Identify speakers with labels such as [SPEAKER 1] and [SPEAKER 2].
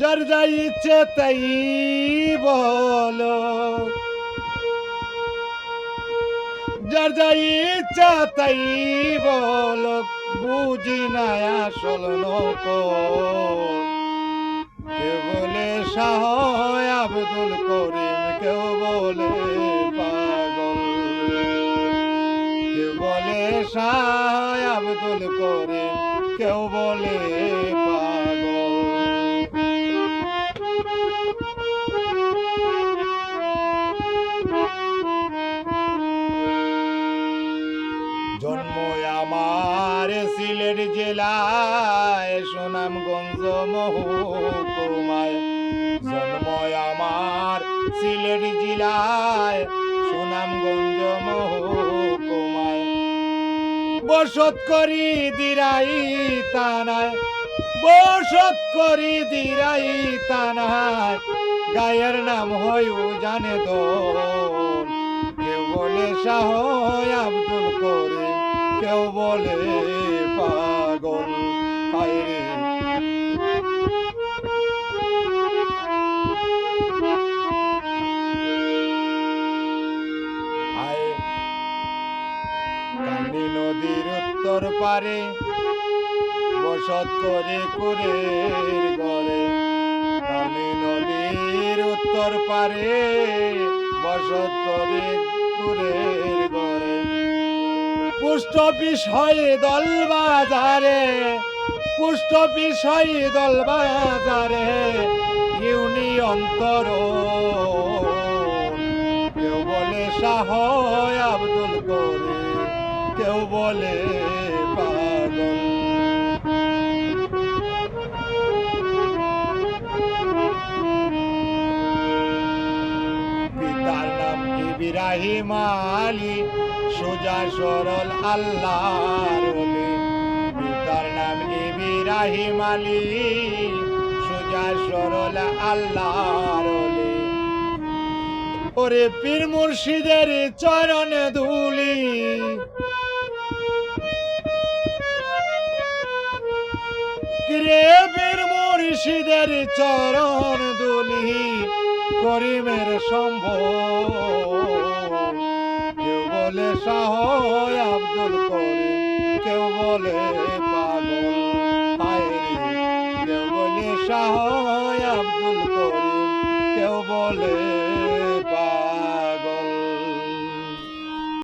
[SPEAKER 1] যার যা ইচ্ছে তাই বলো। যার যা ইচ্ছা তাই বলো, বুঝি না আসল নক কেউ বলে, শাহ আব্দুল করিম, কেউ বলে, পাগল। কেউ বলে, শাহ আব্দুল করিম, কেউ বলে জেলায় সুনামগঞ্জ মহকুমায়। জন্ম আমার সিলেট জেলায় সুনামগঞ্জ মহকুমায়। বসত করি দিরাই তানায়, বসত করি দিরাই তানায়। গায়ের নাম হয় জানে দোল। কেউ বলে শাহ আব্দুল করিম, কেউ বলে পাগল কান্দি নদীর উত্তর পারে বসত করে গড়ে কান্দি নদীর উত্তর পারে বসত করে পুষ্ট বিষয়ে দল বাজারে পুষ্ট বিষয়ে দল বাজারে, ইউনিয়ন তর কেউ বলে শাহ আব্দুল করে কেউ বলে ইব্রাহিম আলী, সোজা সরল আল্লাহর ওলি পিতার নাম ইব্রাহিম আলী, সোজা সরল আল্লাহর ওলি ওরে পীর মুর্শিদের চরণ ধুলি। রে বীর মুর্শিদের চরণ দুলি করিমের সম্ভব। বলে, শাহ আব্দুল করিম। কেউ বলে, পাগল। পায়রি কেউ বলে, শাহ আব্দুল করিম। কেউ বলে